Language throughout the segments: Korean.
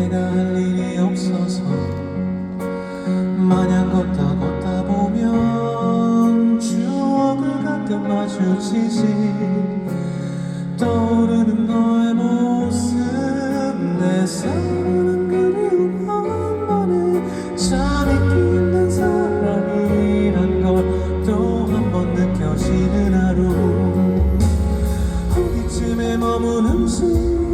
내가 할 일이 없어서 마냥 걷다 걷다 보면 추억을 가끔 마주치지 떠오르는 너의 모습 내 사랑하는 그리움 한 번에 참 잊기 힘든 사랑이란 걸 또 한 번 느껴지는 하루. 어디쯤에 머무는지 또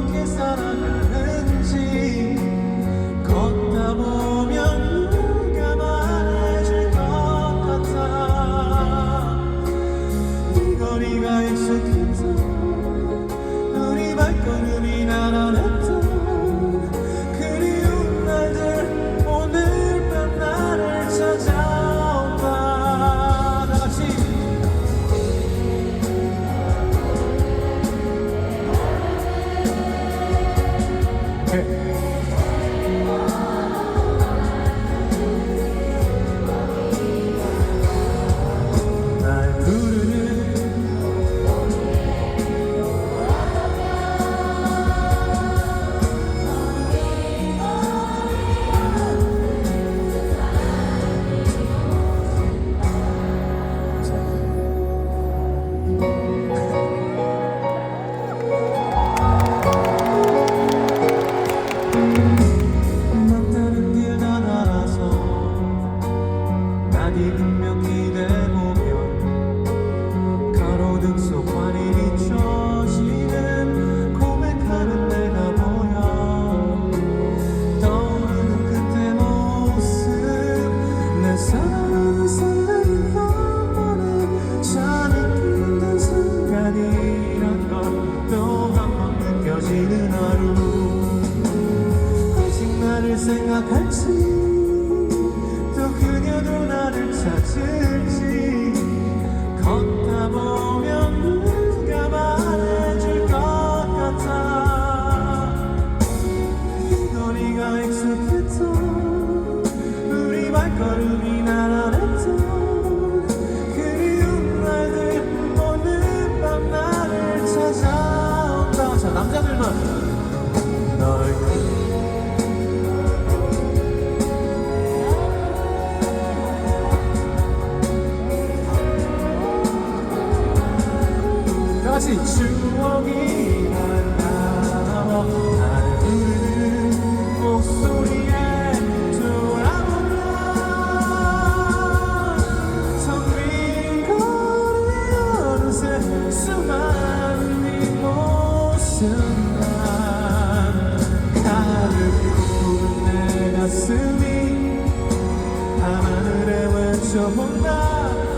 어떻게 살아가는지 순간이란 걸또 한 번 느껴지는 하루. 아직 나를 생각할지 다 같이 추억이 날 따라와 나를 부르는 목소리에 돌아보면 텅빈 거리에 어느새 수많은 이모습만 가득 부은 내 가슴이 밤하늘에 외쳐본다